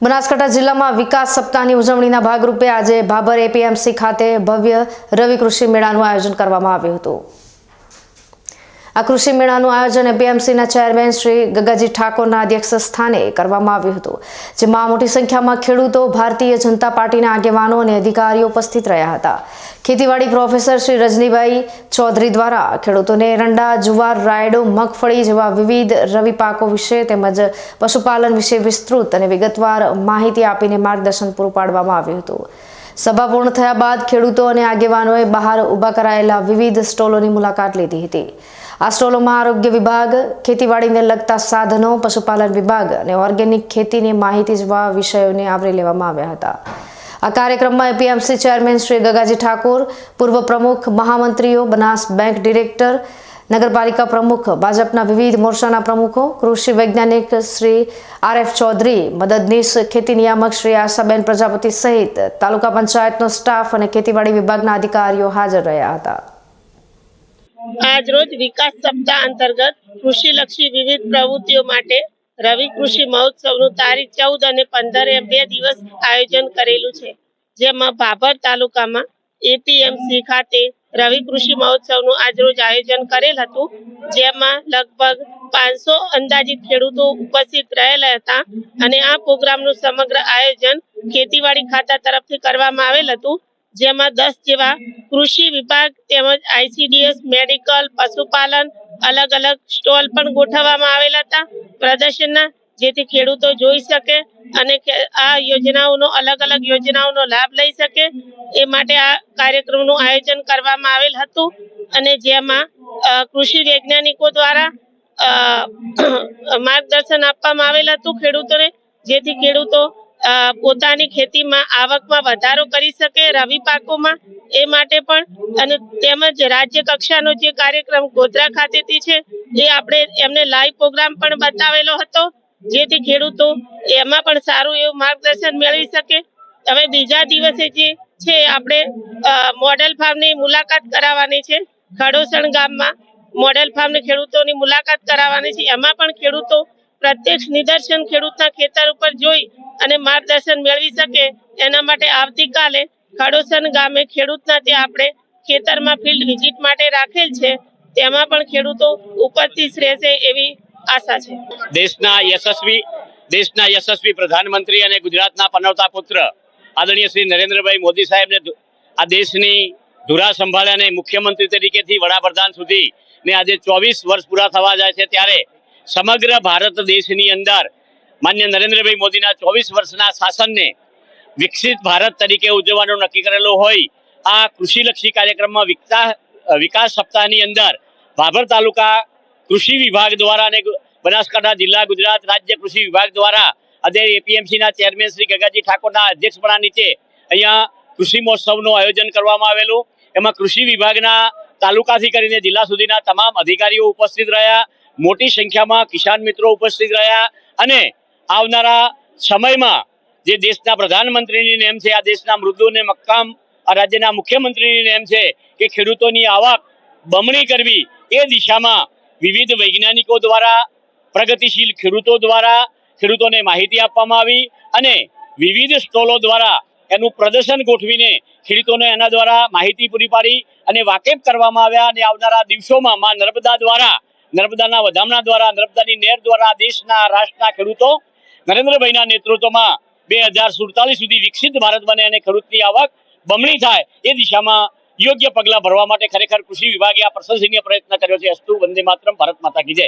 બનાસકાંઠા જિલ્લામાં વિકાસ સપ્તાહની ઉજવણીના ભાગરૂપે આજે ભાભર એપીએમસી ખાતે ભવ્ય રવિ કૃષિ મેળાનું આયોજન કરવામાં આવ્યું હતું. આ કૃષિ મેળાનું આયોજન એપીએમસીના ચેરમેન શ્રી ગગાજી ઠાકોરના અધ્યક્ષ સ્થાને કરવામાં આવ્યું હતું, જેમાં મોટી સંખ્યામાં ખેડૂતો, ભારતીય જનતા પાર્ટીના આગેવાનો અને અધિકારીઓ ઉપસ્થિત રહ્યા હતા. ખેતીવાડી પ્રોફેસર શ્રી રજનીભાઈ ચૌધરી દ્વારા ખેડૂતોને એરંડા જુવાર, રાયડો, મગફળી જેવા વિવિધ રવિ પાકો વિશે તેમજ પશુપાલન વિશે વિસ્તૃત અને વિગતવાર માહિતી આપીને માર્ગદર્શન પૂરું પાડવામાં આવ્યું હતું. સભા પૂર્ણ થયા બાદ ખેડૂતો અને આગેવાનોએ બહાર ઊભા કરાયેલા વિવિધ સ્ટોલોની મુલાકાત લીધી હતી. આ સ્ટોલોમાં આરોગ્ય વિભાગ, ખેતીવાડીને લગતા સાધનો, પશુપાલન વિભાગ અને ઓર્ગેનિક ખેતીની માહિતી જેવા વિષયોને આવરી લેવામાં આવ્યા હતા. આ કાર્યક્રમમાં એપીએમસી ચેરમેન શ્રી ગગાજી ઠાકોર, પૂર્વ પ્રમુખ, મહામંત્રીઓ, બનાસ બેંક ડિરેક્ટર નગરપાલિકા પ્રમુખ, ભાજપના વિવિધ મોરચાના પ્રમુખો, કૃષિ વૈજ્ઞાનિક શ્રી આર એફ ચૌધરી, મદદનીશ ખેતી નિયામક શ્રી આશાબેન પ્રજાપતિ સહિત તાલુકા પંચાયતનો સ્ટાફ અને ખેતીવાડી વિભાગના અધિકારીઓ હાજર રહ્યા હતા. આજરોજ વિકાસ સપ્તાહ અંતર્ગત કૃષિલક્ષી વિવિધ પ્રવૃત્તિઓ માટે રવિ કૃષિ મહોત્સવનું તારીખ ચૌદ અને પંદર એમ બે દિવસ આયોજન કરેલું છે, જેમાં ભાભર તાલુકામાં એપીએમસી ખાતે રવિ કૃષિ મહોત્સવનું આજરોજ આયોજન કરેલ હતું, જેમાં લગભગ પાંચસો અંદાજિત ખેડૂતો ઉપસ્થિત રહેલા હતા અને આ પ્રોગ્રામનું સમગ્ર આયોજન ખેતીવાડી ખાતા તરફથી કરવામાં આવેલ હતું, જેમાં દસ જેવા કૃષિ વિભાગ તેમજ આઈસીડીએસ, મેડિકલ, પશુપાલન અલગ અલગ સ્ટોલ પણ ગોઠવવામાં આવેલા હતા. પ્રદર્શનના જેથી ખેડૂતો જોઈ શકે અને આ યોજનાઓનો અલગ અલગ યોજનાઓનો લાભ લઈ શકે. એ માટે આ કાર્યક્રમનું આયોજન કરવામાં આવેલ હતું અને જેમાં કૃષિ વૈજ્ઞાનિકો દ્વારા માર્ગદર્શન આપવામાં આવેલ હતું ખેડૂતોને, જેથી ખેડૂતો પોતાની ખેતીમાં આવકમાં વધારો કરી શકે રવિ પાકોમાં. એ માટે પણ અને તેમજ રાજ્ય કક્ષાનો જે કાર્યક્રમ ગોધરા ખાતેથી છે, એ આપણે એમને લાઈવ પ્રોગ્રામ પણ બતાવેલો હતો. જેથી ખેડૂતો એમાં પણ સારું એવું માર્ગદર્શન મેળવી શકે. હવે બીજા દિવસે જે છે, આપણે મોડેલ ફાર્મની મુલાકાત કરાવવાની છે. ખડોસણ ગામમાં મોડેલ ફાર્મની ખેડૂતોની મુલાકાત કરાવવાની છે. એમાં પણ ખેડૂતો પ્રત્યક્ષ નિદર્શન ખેડૂતના ખેતર ઉપર જોઈ અને માર્ગદર્શન મેળવી શકે. એના માટે આવતીકાલે ખડોસણ ગામે ખેડૂતના ત્યાં આપણે ખેતરમાં ફિલ્ડ વિઝિટ માટે રાખેલ છે. તેમાં પણ ખેડૂતો ઉપસ્થિત રહેશે એવી આશા છે. દેશના યશસ્વી દેશના યશસ્વી પ્રધાનમંત્રી અને ગુજરાતના પનવતા પુત્ર આદરણીય શ્રી નરેન્દ્રભાઈ મોદી સાહેબને આ દેશની ધુરા સંભાળ્યા અને મુખ્યમંત્રી તરીકેથી વડાપ્રધાન સુધી ને આજે ચોવીસ વર્ષ પૂરા થવા જાય છે ત્યારે સમગ્ર ભારત દેશની અંદર માન્ય નરેન્દ્રભાઈ મોદીના ચોવીસ વર્ષના શાસનને વિકસિત ભારત તરીકે ઉજવવાનું નક્કી કરેલો હોય, આ કૃષિલક્ષી કાર્યક્રમમાં વિકતા, વિકાસ સપ્તાહની અંદર ભાભર તાલુકા કૃષિ વિભાગ દ્વારા અને બનાસકાંઠા જિલ્લા ગુજરાત રાજ્ય કૃષિ વિભાગ દ્વારા અત્યારે એપીએમસી ના ચેરમેન શ્રી ગગાજી ઠાકોરના અધ્યક્ષપણા નીચે અહીંયા કૃષિ મહોત્સવનું આયોજન કરવામાં આવેલું. એમાં કૃષિ વિભાગના તાલુકાથી કરીને જિલ્લા સુધીના તમામ અધિકારીઓ ઉપસ્થિત રહ્યા. મોટી સંખ્યામાં કિસાન મિત્રો ઉપસ્થિત રહ્યા અને આવનારા સમયમાં જે દેશના પ્રધાનમંત્રીની નેમ છે, આ દેશના મૃદુ અને મક્કામ રાજ્યના મુખ્યમંત્રીની નેમ છે કે ખેડૂતોની આવક બમણી કરવી એ દિશામાં વિવિધ વૈજ્ઞાનિકો દ્વારા, પ્રગતિશીલ ખેડૂતો દ્વારા ખેડૂતોને માહિતી આપવામાં આવી અને વિવિધ સ્ટોલો દ્વારા એનું પ્રદર્શન ગોઠવીને ખેડૂતોને એના દ્વારા માહિતી પૂરી પાડી અને વાકેફ કરવામાં આવ્યા અને આવનારા દિવસોમાં માં નર્મદા દ્વારા, નર્મદાના વધામણા દ્વારા, નર્મદાની નેર દ્વારા દેશના, રાષ્ટ્રના ખેડૂતો, નરેન્દ્રભાઈના નેતૃત્વમાં બે હજાર સુડતાલીસ સુધી વિકસિત ભારત બને અને ખેડૂતની આવક બમણી થાય એ દિશામાં યોગ્ય પગલાં ભરવા માટે ખરેખર કૃષિ વિભાગે આ પ્રશંસનીય પ્રયત્ન કર્યો છે. અસ્તુ વંદે માતરમ. ભારત માતા કી જય.